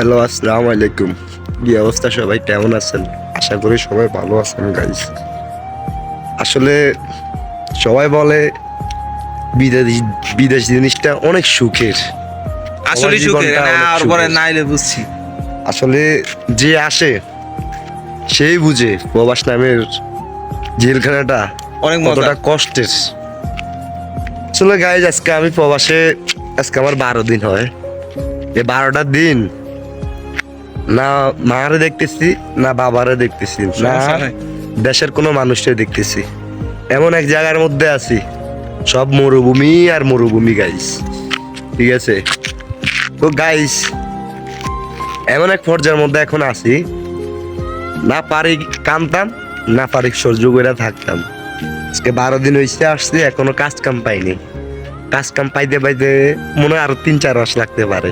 Hello আসসালাম আলাইকুম। কি অবস্থা সবাই? কেমন আছেন? আশা করি সবাই ভালো আছেন গাইস আসলে সবাই বলে বিদেশ বিদেশ জিনিসটা অনেক সুখের। আসলে সুখের অনেক আর পরে নাইলে বুঝছি। আসলে যে আসে সেই বুঝে প্রবাস নামের জেলখানাটা অনেক মজা। কতটা কষ্টের। আসলে গাইজ আজকে আমি প্রবাসে আজকে আমার বারো দিন হয়। এই বারোটা দিন না মারে দেখতেছি না বাবারে দেখতেছি না দেশের কোনো মানুষকে দেখতেছি। এমন এক জায়গার মধ্যে আছি সব মরুভূমি আর মরুভূমি গাইস ঠিক আছে? তো গাইস এমন এক পর্যায়ের মধ্যে এখন আছি না পারি কামতাম না পারি সহ্য করে থাকতাম। আজকে বারো দিন হয়েছে আসছি এখনও কাজ কাম পাইনি। কাজ কাম পাইতে পাইতে মনে হয় আরও তিন চার মাস লাগতে পারে।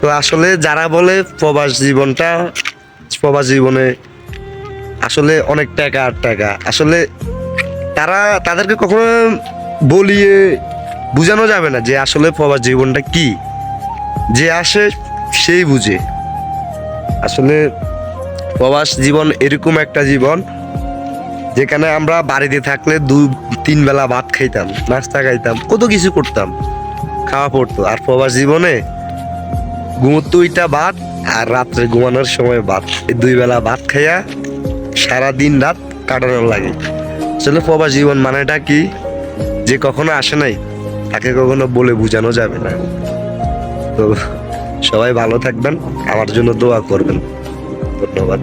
তো আসলে যারা বলে প্রবাস জীবনটা, প্রবাস জীবনে আসলে অনেক টাকা আর টাকা। আসলে তারা তাদেরকে কখনো বলিয়ে বোঝানো যাবে না যে আসলে প্রবাস জীবনটা কি। যে আসে সেই বুঝে। আসলে প্রবাস জীবন এরকম একটা জীবন যেখানে আমরা বাড়িতে থাকলে দু, তিন বেলা ভাত খাইতাম, নাস্তা খাইতাম, কত কিছু করতাম, খাওয়া পড়তো। আর প্রবাস জীবনে ঘুমোতো ভাত আর রাত্রে ঘুমানোর সময় ভাত। এই দুই বেলা ভাত খাইয়া সারা দিন রাত কাটানোর লাগে। আসলে প্রবাস জীবন মানেটা কি? যে কখনো আসে নাই, তাকে কখনো বলে বোঝানো যাবে না। তো সবাই ভালো থাকবেন, আমার জন্য দোয়া করবেন। ধন্যবাদ।